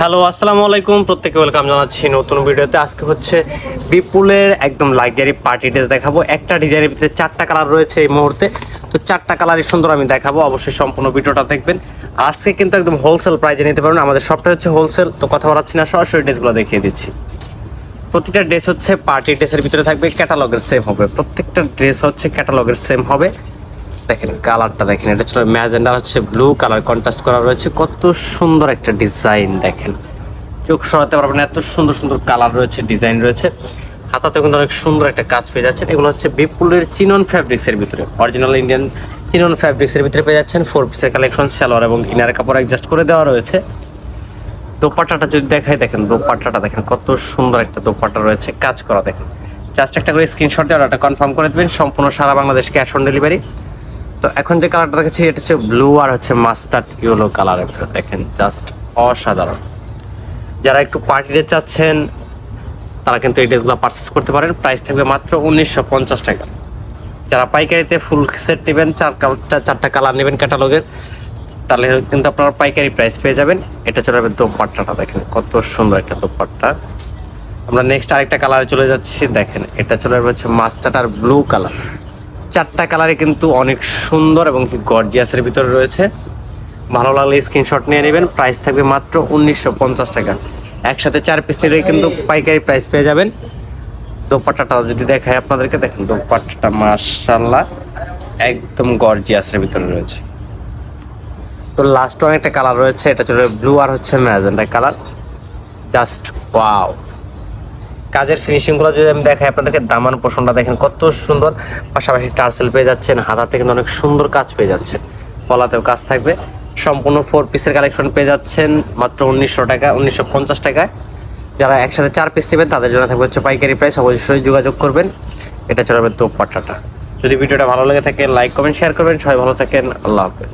Hello আসসালামু আলাইকুম। প্রত্যেকে ওয়েলকাম জানাচ্ছি নতুন ভিডিওতে। আজকে হচ্ছে বিপুলের একদম লাক্সারি পার্টি ড্রেস দেখাবো। একটা ডিজাইনের ভিতরে চারটা কালার রয়েছে এই মুহূর্তে। তো চারটা কালারই সুন্দর আমি দেখাবো। অবশ্যই সম্পূর্ণ ভিডিওটা দেখবেন। আজকে কিন্তু একদম হোলসেল প্রাইজে নিতে পারবেন। আমাদের সবটা হচ্ছে হোলসেল তো কথা বলাচ্ছি না, সরাসরি ড্রেসগুলো দেখিয়ে দিচ্ছি। প্রতিটা ড্রেস হচ্ছে পার্টি ড্রেসের ভিতরে থাকবে ক্যাটালগের সেম হবে। প্রত্যেকটা ড্রেস হচ্ছে ক্যাটালগের সেম হবে। দেখেন, কালারটা দেখেন, এটা ছিল ম্যাজেন্ডার, হচ্ছে ব্লু, কালার কন্ট্রাস্ট করা রয়েছে। কত সুন্দর একটা ডিজাইন দেখেন। চোখ সরাতে পারবেন এত সুন্দর সুন্দর কালার রয়েছে, ডিজাইন রয়েছে। হাতাতে কিন্তু অনেক সুন্দর একটা কাজ পেয়ে যাচ্ছেন। এগুলো হচ্ছে বিপুলের চিনন ফ্যাব্রিক্স এর ভিতরে। অরিজিনাল ইন্ডিয়ান চিনন ফ্যাব্রিক্স এর ভিতরে পেয়ে যাচ্ছেন। ফোর পিসের কালেকশন সালোয়ার এবং ইনার কাপড় অ্যাডজাস্ট করে দেওয়া রয়েছে। দোপাট্টাটা যদি দেখাই, দেখেন, দোপাট্টাটা দেখেন, কত সুন্দর একটা দোপাট্টা রয়েছে। কাজ করা দেখেন। জাস্ট একটা করে স্ক্রিনশট দিয়ে অর্ডারটা কনফার্ম করে দেবেন। সম্পূর্ণ সারা বাংলাদেশ ক্যাশ অন ডেলিভারি তো এখন যে কালারটা দেখাচ্ছি এটা হচ্ছে ব্লু আর হচ্ছে মাস্টার্ড ইয়েলো কালারের দেখেন জাস্ট অসাধারণ। যারা একটু পার্টিতে চাচ্ছেন, তারা কিন্তু এই ড্রেসগুলো পারচেস করতে পারেন। প্রাইস থাকবে মাত্র উনিশশো পঞ্চাশ টাকা। যারা পাইকারিতে ফুল সেট নেবেন, চার চারটা কালার নেবেন ক্যাটালগের তাহলে কিন্তু আপনারা পাইকারি প্রাইস পেয়ে যাবেন। এটা চলে যাবে দোপাট্টাটা। দেখেন, কত সুন্দর একটা দোপাট্টা। আমরা নেক্সট আরেকটা কালারে চলে যাচ্ছি। দেখেন, এটা চলে যাবে হচ্ছে মাস্টার্ড আর ব্লু কালার চারটা কালারে কিন্তু অনেক সুন্দর এবং কি গর্জিয়াসের ভিতরে রয়েছে। ভালো লাগলে স্ক্রিনশট নিয়ে নেবেন প্রাইস থাকবে মাত্র উনিশশো পঞ্চাশ টাকা। একসাথে চার পিস নিলে কিন্তু পাইকারি প্রাইস পেয়ে যাবেন। দোপাট্টাটাও যদি দেখায় আপনাদেরকে, দেখেন দোপাট্টাটা মাশাল্লাহ একদম গর্জিয়াসের ভিতরে রয়েছে। তো লাস্ট ওয়ান একটা কালার রয়েছে, এটা চলে ব্লু আর হচ্ছে ম্যাজেন্ডা কালার জাস্ট ওয়াও কাজের ফিনিশিংগুলো যদি আমি দেখাই, আপনাদেরকে দামান পোষণটা দেখেন, কত সুন্দর। পাশাপাশি টার্সেল পেয়ে যাচ্ছেন হাতাতে কিন্তু অনেক সুন্দর কাজ পেয়ে যাচ্ছেন। গলাতেও কাজ থাকবে। সম্পূর্ণ ফোর পিসের কালেকশন পেয়ে যাচ্ছেন, মাত্র উনিশশো টাকা, উনিশশো পঞ্চাশ টাকায়। যারা একসাথে চার পিস নেবেন, তাদের জন্য থাকবে হচ্ছে পাইকারি প্রাইস অবশ্যই যোগাযোগ করবেন। এটা চলাবে দোপাট্টাটা। যদি ভিডিওটা ভালো লেগে থাকে লাইক কমেন্ট শেয়ার করবেন। সবাই ভালো থাকেন। আল্লাহ হাফেজ।